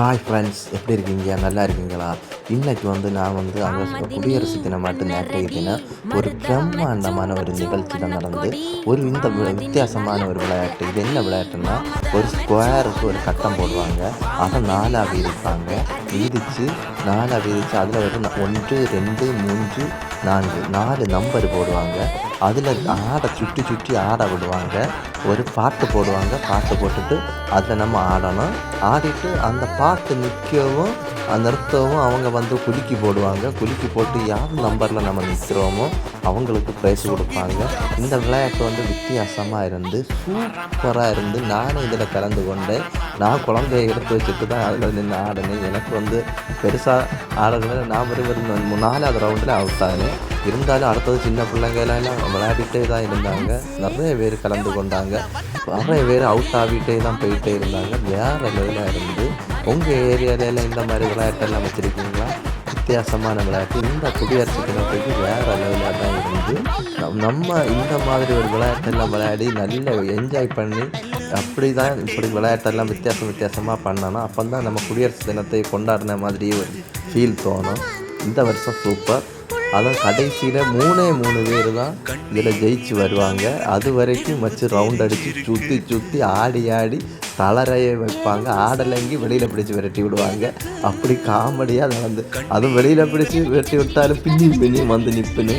Hi friends எப்படி இருக்கீங்க? நல்லா இருக்கீங்களா? இன்னைக்கு வந்து நான் வந்து அங்கே குடியரசு தினமாட்டு நேற்றைய தினம் ஒரு பிரம்மாண்டமான ஒரு நிகழ்ச்சி தான் நடந்து ஒரு இந்த வித்தியாசமான ஒரு விளையாட்டு. இது என்ன விளையாட்டுன்னா ஒரு ஸ்கொயருக்கு ஒரு கட்டம் போடுவாங்க. அதை நாலாக வீதிப்பாங்க வீதிச்சு நாலாக வீதிச்சு அதில் ந- ஒன்று ரெண்டு மூன்று நான்கு நாலு நம்பர் போடுவாங்க. அதில் ஆடை சுற்றி சுற்றி ஆட விடுவாங்க. ஒரு பாட்டு போடுவாங்க. பாட்டு போட்டுட்டு அதில் நம்ம ஆடணும். ஆடிட்டு அந்த பாட்டு நிற்கவும் அந்த நிறுத்தவும் அவங்க வந்து குலுக்கி போடுவாங்க. குலுக்கி போட்டு யார் நம்பரில் நம்ம நிற்கிறோமோ அவங்களுக்கு ப்ரைஸ் கொடுப்பாங்க. இந்த விளையாட்டு வந்து வித்தியாசமாக இருந்து சூப்பராக இருந்து நானும் இதில் கலந்து கொண்டேன். நான் குழந்தைய எடுத்து வச்சுட்டு தான் அதில் நின்று ஆடினேன். எனக்கு வந்து பெருசாக ஆடுறது நான் ஒரு நாலாவது ரவுண்டில் அவுட் இருந்தாலும் அடுத்தது சின்ன பிள்ளைங்க எல்லாம் விளையாடிட்டே தான் இருந்தாங்க. நிறைய பேர் கலந்து கொண்டாங்க. நிறைய பேர் அவுட் ஆகிட்டே தான் போயிட்டே இருந்தாங்க. வேறு லெவலாக இருந்து உங்கள் ஏரியாவில இந்த மாதிரி விளையாட்டெல்லாம் வச்சுருக்கீங்களா? வித்தியாசமான விளையாட்டு. இந்த குடியரசு தினத்துக்கு வேறு லெவலாக தான் இருந்து நம்ம இந்த மாதிரி ஒரு விளையாட்டெல்லாம் விளையாடி நல்ல என்ஜாய் பண்ணி அப்படி தான் இப்படி விளையாட்டெல்லாம் வித்தியாசம் வித்தியாசமாக பண்ணணும் அப்போ தான் நம்ம குடியரசு தினத்தை கொண்டாடின மாதிரி ஃபீல் தோணும். இந்த வருஷம் சூப்பர் அதுவும் கடைசியில் மூணே மூணு பேர் தான் இதில் ஜெயிச்சு வருவாங்க. அது வரைக்கும் வச்சு ரவுண்ட் அடித்து சுற்றி சுற்றி ஆடி ஆடி தளரைய வைப்பாங்க. ஆடலங்கி வெளியில் பிடிச்சி விரட்டி விடுவாங்க. அப்படி காமெடியாக அதை வந்து அதுவும் வெளியில் பிடிச்சி விரட்டி விட்டாலும் பின்னி பின்னி வந்து நிற்புன்னு